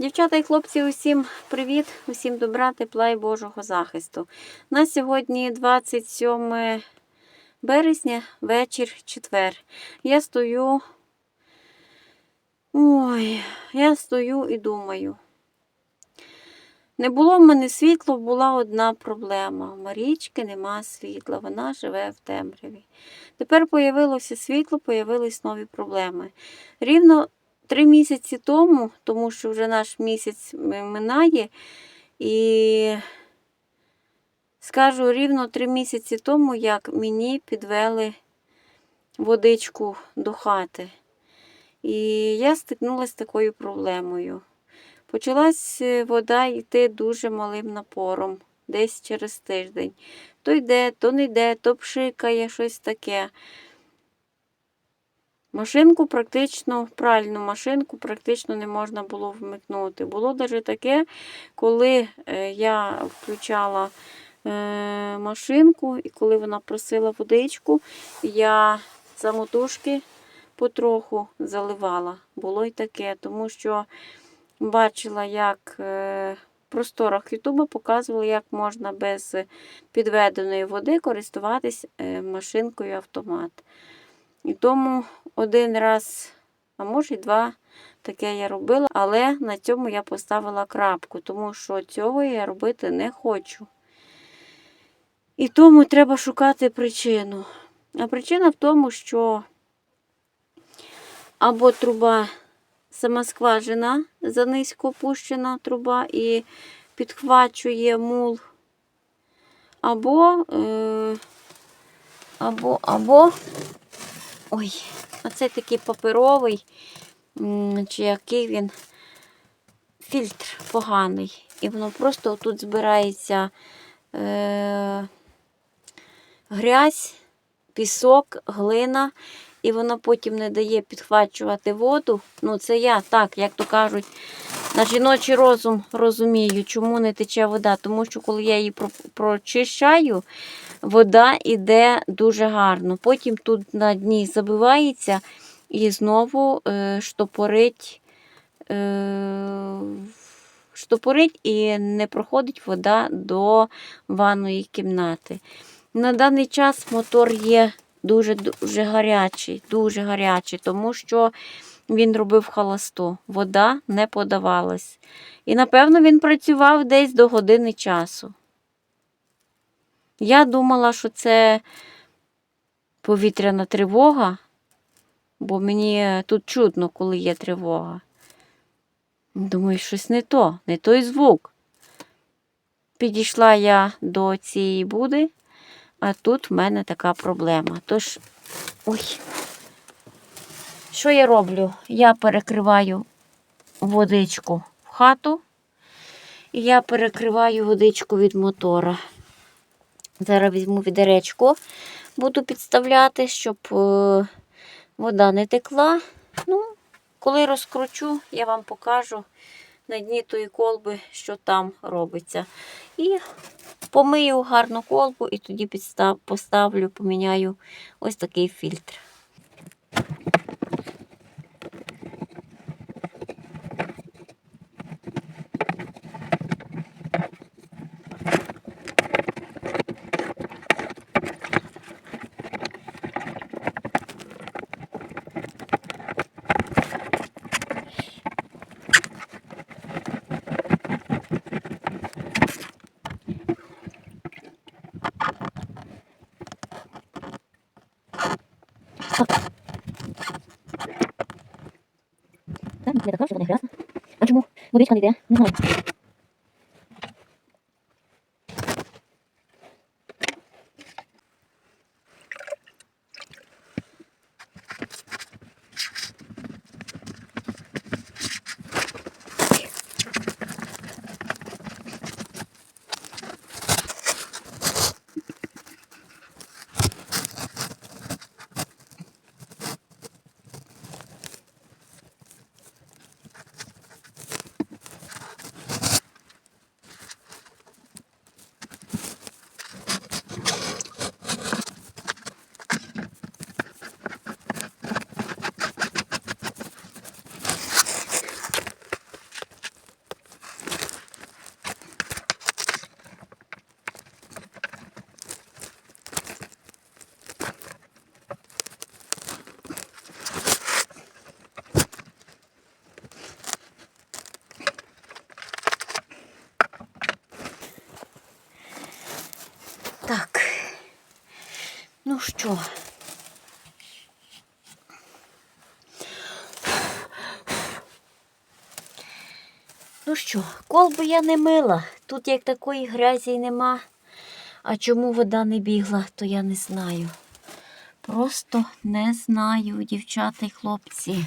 Дівчата і хлопці, усім привіт, усім добра, тепла і Божого захисту. На сьогодні 27 березня, вечір, четвер. Я стою. Ой, я стою і думаю. Не було в мене світла, була одна проблема. У Марічки нема світла, вона живе в темряві. Тепер появилося світло, появились нові проблеми. Рівно три місяці тому, тому що вже наш місяць минає, і скажу рівно три місяці тому, як мені підвели водичку до хати. І я стикнулася з такою проблемою. Почалась вода йти дуже малим напором, десь через тиждень. То йде, то не йде, то пшикає, щось таке. Машинку практично, пральну машинку практично не можна було вмикнути. Було навіть таке, коли е, я включала е, машинку, і коли вона просила водичку, я самотужки потроху заливала. Було й таке, тому що бачила, як е, в просторах Ютуба показували, як можна без підведеної води користуватись машинкою автомат. І тому один раз, а може й два, таке я робила, але на цьому я поставила крапку, тому що цього я робити не хочу. І тому треба шукати причину. А причина в тому, що або труба сама скважина занизько опущена труба і підхвачує мул, або, е, або, або Ой, оце такий паперовий, чи який він фільтр поганий. І воно просто тут збирається е, грязь, пісок, глина, і воно потім не дає підхвачувати воду. Ну, це я так, як то кажуть, на жіночий розум розумію, чому не тече вода. Тому що коли я її прочищаю, вода йде дуже гарно. Потім тут на дні забивається і знову е, штопорить, е, штопорить і не проходить вода до ванної кімнати. На даний час мотор є дуже дуже гарячий, дуже гарячий, тому що він робив холосту. Вода не подавалась. І, напевно, він працював десь до години часу. Я думала, що це повітряна тривога, бо мені тут чутно, коли є тривога. Думаю, щось не то, не той звук. Підійшла я до цієї буди, а тут в мене така проблема. Тож, ой, що я роблю? Я перекриваю водичку в хату, і я перекриваю водичку від мотора. Зараз візьму відеречко, буду підставляти, щоб е, вода не текла. Ну, коли розкручу, я вам покажу на дні тої колби, що там робиться. І помию гарну колбу і тоді підстав, поставлю, поміняю ось такий фільтр. Так, я така, що вона грязна. А чому водичка не йде? Не знаю. Ну що? Ну що, колбу я не мила. Тут як такої грязі й нема. А чому вода не бігла, то я не знаю. Просто не знаю, дівчата й хлопці.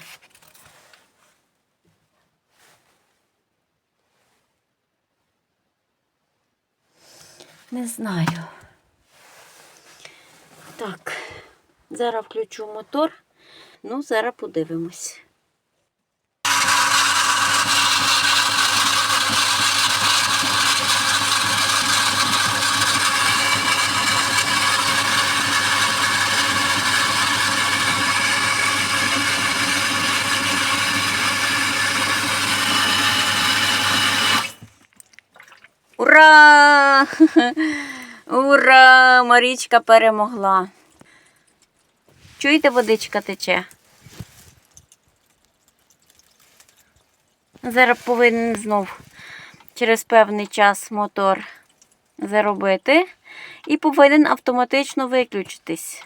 Не знаю. Так, зараз включу мотор. Ну, зараз подивимось. Ура! Ура! Марічка перемогла. Чуєте, водичка тече? Зараз повинен знов через певний час мотор заробити і повинен автоматично виключитись.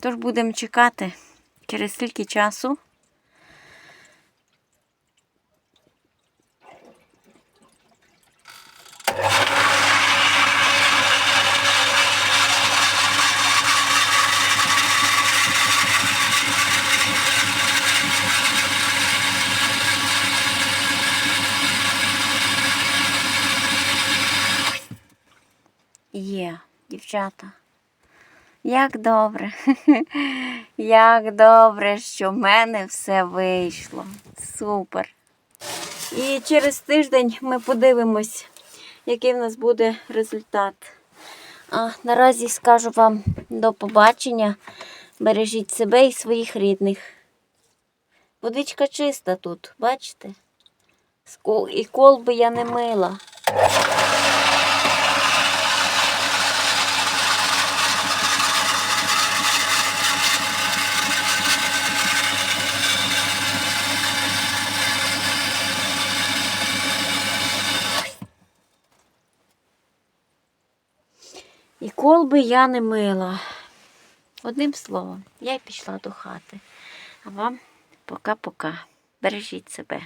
Тож будемо чекати через скільки часу. Є, дівчата. Як добре. Як добре, що в мене все вийшло. Супер. І через тиждень ми подивимось, який в нас буде результат. А наразі скажу вам до побачення. Бережіть себе і своїх рідних. Водичка чиста тут, бачите? І колби я не мила. І колби я не мила. Одним словом, я й пішла до хати. А вам пока-пока. Бережіть себе.